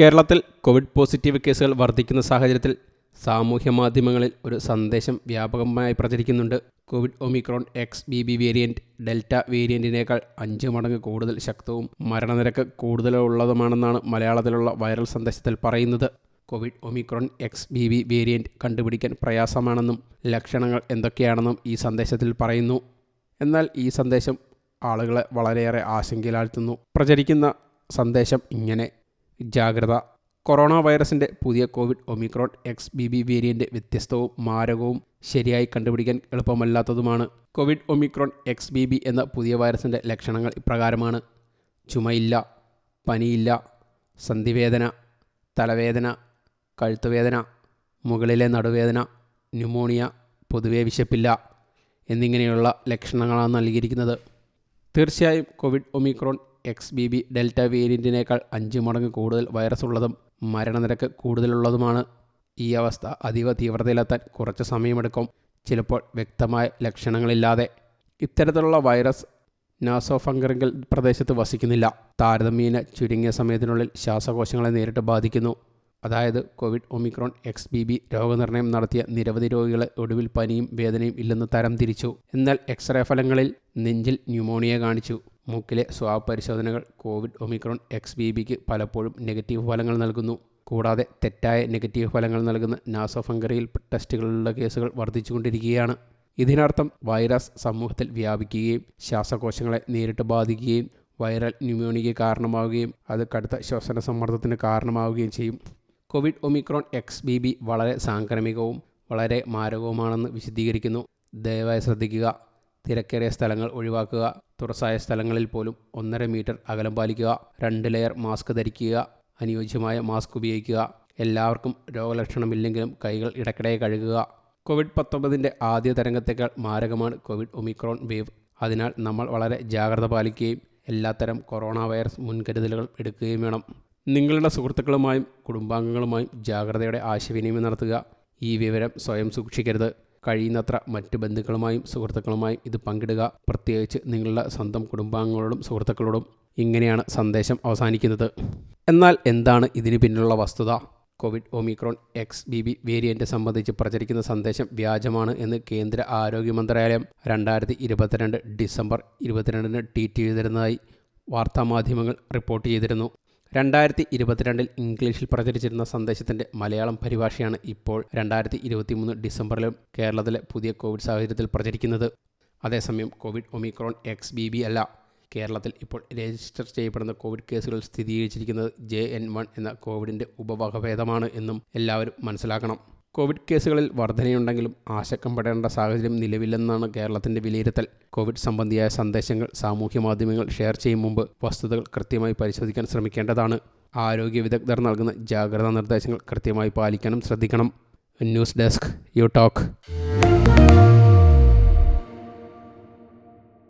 കേരളത്തിൽ Covid positive കേസുകൾ വർദ്ധിക്കുന്ന സാഹചര്യത്തിൽ സാമൂഹ്യ മാധ്യമങ്ങളിൽ ഒരു സന്ദേശം വ്യാപകമായി പ്രചരിക്കുന്നുണ്ട്. Covid Omicron X B B variant Delta വേരിയന്റിനേക്കാൾ അഞ്ച് മടങ്ങ് കൂടുതൽ ശക്തവും മരണനിരക്ക് കൂടുതലുള്ളതുമാണെന്നാണ് മലയാളത്തിലുള്ള വൈറൽ സന്ദേശത്തിൽ പറയുന്നത്. Covid Omicron X B B variant കണ്ടുപിടിക്കാൻ പ്രയാസമാണെന്നും ലക്ഷണങ്ങൾ എന്തൊക്കെയാണെന്നും ഈ സന്ദേശത്തിൽ പറയുന്നു. എന്നാൽ ഈ സന്ദേശം ആളുകളെ വളരെയേറെ ആശങ്കയിലാഴ്ത്തുന്നു. പ്രചരിക്കുന്ന സന്ദേശം ഇങ്ങനെ ജാഗ്രത. കൊറോണ വൈറസിന്റെ പുതിയ Covid Omicron X B B variant വ്യത്യസ്തവും മാരകവും ശരിയായി കണ്ടുപിടിക്കാൻ എളുപ്പമല്ലാത്തതുമാണ്. Covid Omicron X B B എന്ന പുതിയ വൈറസിന്റെ ലക്ഷണങ്ങൾ ഇപ്രകാരമാണ്. ചുമയില്ല പനിയില്ല സന്ധിവേദന തലവേദന കഴുത്തുവേദന മുകളിലെ നടുവേദന ന്യൂമോണിയ പൊതുവേ വിശപ്പില്ല എന്നിങ്ങനെയുള്ള ലക്ഷണങ്ങളാണ് നൽകിയിരിക്കുന്നത്. തീർച്ചയായും Covid Omicron X B B Delta വേരിയന്റിനേക്കാൾ അഞ്ച് മടങ്ങ് കൂടുതൽ വൈറസ് ഉള്ളതും മരണനിരക്ക് കൂടുതലുള്ളതുമാണ് ഈ അവസ്ഥ. അതീവ തീവ്രതയിലെത്താൻ കുറച്ച് സമയമെടുക്കും. ചിലപ്പോൾ വ്യക്തമായ ലക്ഷണങ്ങളില്ലാതെ. ഇത്തരത്തിലുള്ള വൈറസ് നാസോഫങ്കറിങ്കൽ പ്രദേശത്ത് വസിക്കുന്നില്ല. താരതമ്യേന ചുരുങ്ങിയ സമയത്തിനുള്ളിൽ ശ്വാസകോശങ്ങളെ നേരിട്ട് ബാധിക്കുന്നു. അതായത് Covid Omicron X B B രോഗനിർണയം നടത്തിയ നിരവധി രോഗികളെ ഒടുവിൽ പനിയും വേദനയും ഇല്ലെന്ന് തരം തിരിച്ചു. എന്നാൽ എക്സ്റേ ഫലങ്ങളിൽ നെഞ്ചിൽ ന്യൂമോണിയ കാണിച്ചു. മൂക്കിലെ സ്വാബ് പരിശോധനകൾ കോവിഡ് ഒമിക്രോൺ എക്സ് ബി ബിക്ക് പലപ്പോഴും നെഗറ്റീവ് ഫലങ്ങൾ നൽകുന്നു. കൂടാതെ തെറ്റായ നെഗറ്റീവ് ഫലങ്ങൾ നൽകുന്ന നാസോഫങ്കറിയിൽ ടെസ്റ്റുകളുള്ള കേസുകൾ വർദ്ധിച്ചുകൊണ്ടിരിക്കുകയാണ്. ഇതിനർത്ഥം വൈറസ് സമൂഹത്തിൽ വ്യാപിക്കുകയും ശ്വാസകോശങ്ങളെ നേരിട്ട് ബാധിക്കുകയും വൈറൽ ന്യൂമോണിയയ്ക്ക് കാരണമാവുകയും അത് കടുത്ത ശ്വസന സമ്മർദ്ദത്തിന് കാരണമാവുകയും ചെയ്യും. Covid Omicron X B B വളരെ സാംക്രമികവും വളരെ മാരകവുമാണെന്ന് വിശദീകരിക്കുന്നു. ദയവായി ശ്രദ്ധിക്കുക. തിരക്കേറിയ സ്ഥലങ്ങൾ ഒഴിവാക്കുക. തുറസായ സ്ഥലങ്ങളിൽ പോലും ഒന്നര മീറ്റർ അകലം പാലിക്കുക രണ്ട് ലെയർ മാസ്ക് ധരിക്കുക അനുയോജ്യമായ മാസ്ക് ഉപയോഗിക്കുക. എല്ലാവർക്കും രോഗലക്ഷണമില്ലെങ്കിലും കൈകൾ ഇടയ്ക്കിടെ കഴുകുക. കോവിഡ് പത്തൊമ്പതിന്റെ ആദ്യ തരംഗത്തേക്കാൾ മാരകമാണ് കോവിഡ് ഒമിക്രോൺ വേവ് അതിനാൽ നമ്മൾ വളരെ ജാഗ്രത പാലിക്കുകയും എല്ലാത്തരം കൊറോണ വൈറസ് മുൻകരുതലുകൾ എടുക്കുകയും വേണം. നിങ്ങളുടെ സുഹൃത്തുക്കളുമായും കുടുംബാംഗങ്ങളുമായും ജാഗ്രതയുടെ ആശയവിനിമയം നടത്തുക. ഈ വിവരം സ്വയം സൂക്ഷിക്കരുത്. കഴിയുന്നത്ര മറ്റ് ബന്ധുക്കളുമായും സുഹൃത്തുക്കളുമായും ഇത് പങ്കിടുക. പ്രത്യേകിച്ച് നിങ്ങളുടെ സ്വന്തം കുടുംബാംഗങ്ങളോടും സുഹൃത്തുക്കളോടും ഇങ്ങനെയാണ് സന്ദേശം അവസാനിക്കുന്നത്. എന്നാൽ എന്താണ് ഇതിന് പിന്നിലുള്ള വസ്തുത? Covid Omicron X B B variant സംബന്ധിച്ച് പ്രചരിക്കുന്ന സന്ദേശം വ്യാജമാണ് എന്ന് കേന്ദ്ര ആരോഗ്യ മന്ത്രാലയം രണ്ടായിരത്തി ഇരുപത്തിരണ്ട് ഡിസംബർ ഇരുപത്തിരണ്ടിന് ട്വീറ്റ് ചെയ്തിരുന്നതായി വാർത്താമാധ്യമങ്ങൾ റിപ്പോർട്ട് ചെയ്തിരുന്നു. രണ്ടായിരത്തി ഇരുപത്തിരണ്ടിൽ ഇംഗ്ലീഷിൽ പ്രചരിച്ചിരുന്ന സന്ദേശത്തിന്റെ മലയാളം പരിഭാഷയാണ് ഇപ്പോൾ രണ്ടായിരത്തി ഇരുപത്തിമൂന്ന് ഡിസംബറിലും കേരളത്തിലെ പുതിയ കോവിഡ് സാഹചര്യത്തിൽ പ്രചരിക്കുന്നത്. അതേസമയം Covid Omicron X B B അല്ല കേരളത്തിൽ ഇപ്പോൾ രജിസ്റ്റർ ചെയ്യപ്പെടുന്ന കോവിഡ് കേസുകൾ സ്ഥിരീകരിച്ചിരിക്കുന്നത് ജെ എൻ വൺ എന്ന കോവിഡിന്റെ ഉപവകഭേദമാണ് എന്നും എല്ലാവരും മനസ്സിലാക്കണം. കോവിഡ് കേസുകളിൽ വർധനയുണ്ടെങ്കിലും ആശങ്കപ്പെടേണ്ട സാഹചര്യം നിലവില്ലെന്നാണ് കേരളത്തിന്റെ വിലയിരുത്തൽ. കോവിഡ് സംബന്ധിയായ സന്ദേശങ്ങൾ സാമൂഹ്യ മാധ്യമങ്ങൾ ഷെയർ ചെയ്യും മുമ്പ് വസ്തുതകൾ കൃത്യമായി പരിശോധിക്കാൻ ശ്രമിക്കേണ്ടതാണ്. ആരോഗ്യ വിദഗ്ധർ നൽകുന്ന ജാഗ്രതാ നിർദ്ദേശങ്ങൾ കൃത്യമായി പാലിക്കാനും ശ്രദ്ധിക്കണം. News desk you talk